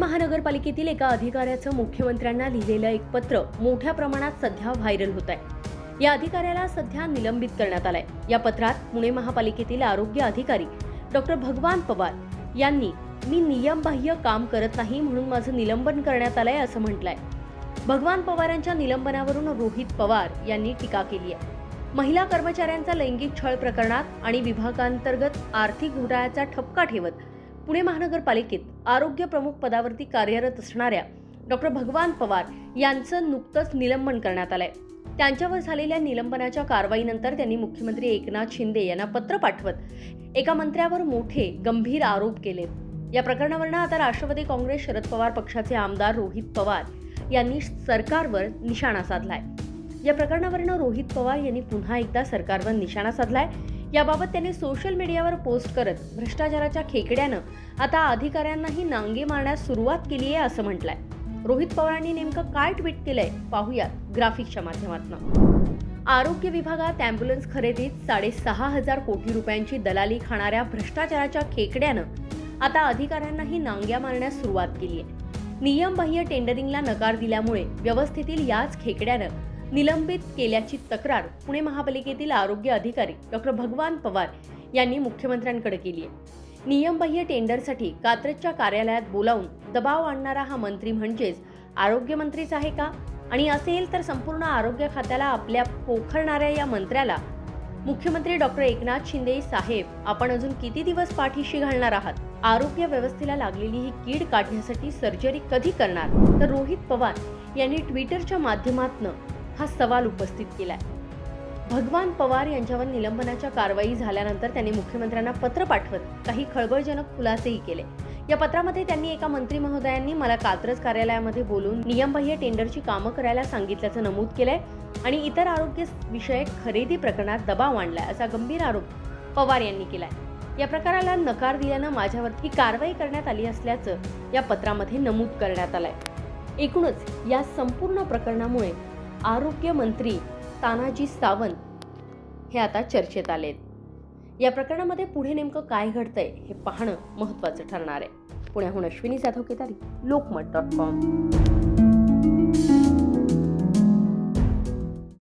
महानगरपालिकेतील एका अधिकाऱ्याचं मुख्यमंत्र्यांना लिहिलेलं एक पत्र मोठ्या प्रमाणात सध्या व्हायरल होत आहे या अधिकाऱ्याला सध्या निलंबित करण्यात आलंय. या पत्रात पुणे महापालिकेतील आरोग्य अधिकारी डॉक्टर भगवान पवार यांनी मी नियमबाह्य काम करत नाही म्हणून माझं निलंबन करण्यात आलंय असं म्हटलंय. भगवान पवारांच्या निलंबनावरून रोहित पवार यांनी टीका केली आहे महिला कर्मचाऱ्यांचा लैंगिक छळ प्रकरणात आणि विभागांतर्गत आर्थिक घोटाळ्याचा ठपका ठेवत पुणे महानगरपालिकेत आरोग्य प्रमुख पदावरती कार्यरत असणाऱ्या डॉक्टर भगवान पवार यांचं नुकतंच निलंबन करण्यात आलंय. त्यांच्यावर झालेल्या निलंबनाच्या कारवाईनंतर त्यांनी मुख्यमंत्री एकनाथ शिंदे यांना पत्र पाठवत एका मंत्र्यावर मोठे गंभीर आरोप केले. या प्रकरणावरनं आता राष्ट्रवादी काँग्रेस शरद पवार पक्षाचे आमदार रोहित पवार यांनी सरकारवर निशाणा साधलाय. या प्रकरणावरनं रोहित पवार यांनी पुन्हा एकदा सरकारवर निशाणा साधलाय. याबाबत त्यांनी सोशल मीडियावर पोस्ट करत भ्रष्टाचाराच्या खेकड्यानं आता अधिकाऱ्यांनाही नांगे मारण्यास सुरुवात केली आहे असं म्हटलंय. रोहित पवारांनी नेमकं काय ट्विट केलंय पाहूयात ग्राफिक्सच्या माध्यमातून. आरोग्य विभागात अँब्युलन्स खरेदीत साडेसहा हजार कोटी रुपयांची दलाली खाणाऱ्या भ्रष्टाचाराच्या खेकड्यानं आता अधिकाऱ्यांनाही नांग्या मारण्यास सुरुवात केली आहे. नियमबाह्य टेंडरिंगला नकार दिल्यामुळे व्यवस्थेतील याच खेकड्यानं निलंबित केल्याची तक्रार पुणे महापालिकेतील आरोग्य अधिकारी डॉक्टर भगवान पवार यांनी मुख्यमंत्र्यांकडे केली आहे. नियमबाह्य टेंडरसाठी कात्रजच्या कार्यालयात बोलावून दबाव आणणारा हा मंत्री म्हणजेच आरोग्यमंत्रीच आहे का? आणि असेल तर संपूर्ण आरोग्य खात्याला आपल्या पोखरणाऱ्या या मंत्र्याला? मुख्यमंत्री डॉक्टर एकनाथ शिंदे साहेब आपण अजून किती दिवस पाठीशी घालणार आहात? आरोग्य व्यवस्थेला लागलेली ही कीड काढण्यासाठी सर्जरी कधी करणार? तर रोहित पवार यांनी ट्विटरच्या माध्यमातून हा सवाल उपस्थित केलाय. भगवान पवार यांच्यावर निलंबनाच्या कारवाई झाल्यानंतर त्यांनी मुख्यमंत्र्यांना पत्र पाठवत काही खळबळजनक खुलासेही केले. या पत्रामध्ये त्यांनी एका मंत्री महोदयांनी मला कात्रज कार्यालयामध्ये बोलून नियमबाह्य टेंडरची कामं करायला सांगितल्याचं नमूद केलंय आणि इतर आरोग्य विषयक खरेदी प्रकरणात दबाव आणलाय असा गंभीर आरोप पवार यांनी केलाय. या प्रकाराला नकार दिल्यानं माझ्यावरती कारवाई करण्यात आली असल्याचं या पत्रामध्ये नमूद करण्यात आलंय. एकूणच या संपूर्ण प्रकरणामुळे आरोग्यमंत्री तानाजी सावंत हे आता चर्चेत आलेत. या प्रकरणामध्ये पुढे नेमकं काय घडतंय हे पाहणं महत्त्वाचं ठरणार आहे. पुण्याहून अश्विनी जाधव केदारी लोकमत डॉट कॉम.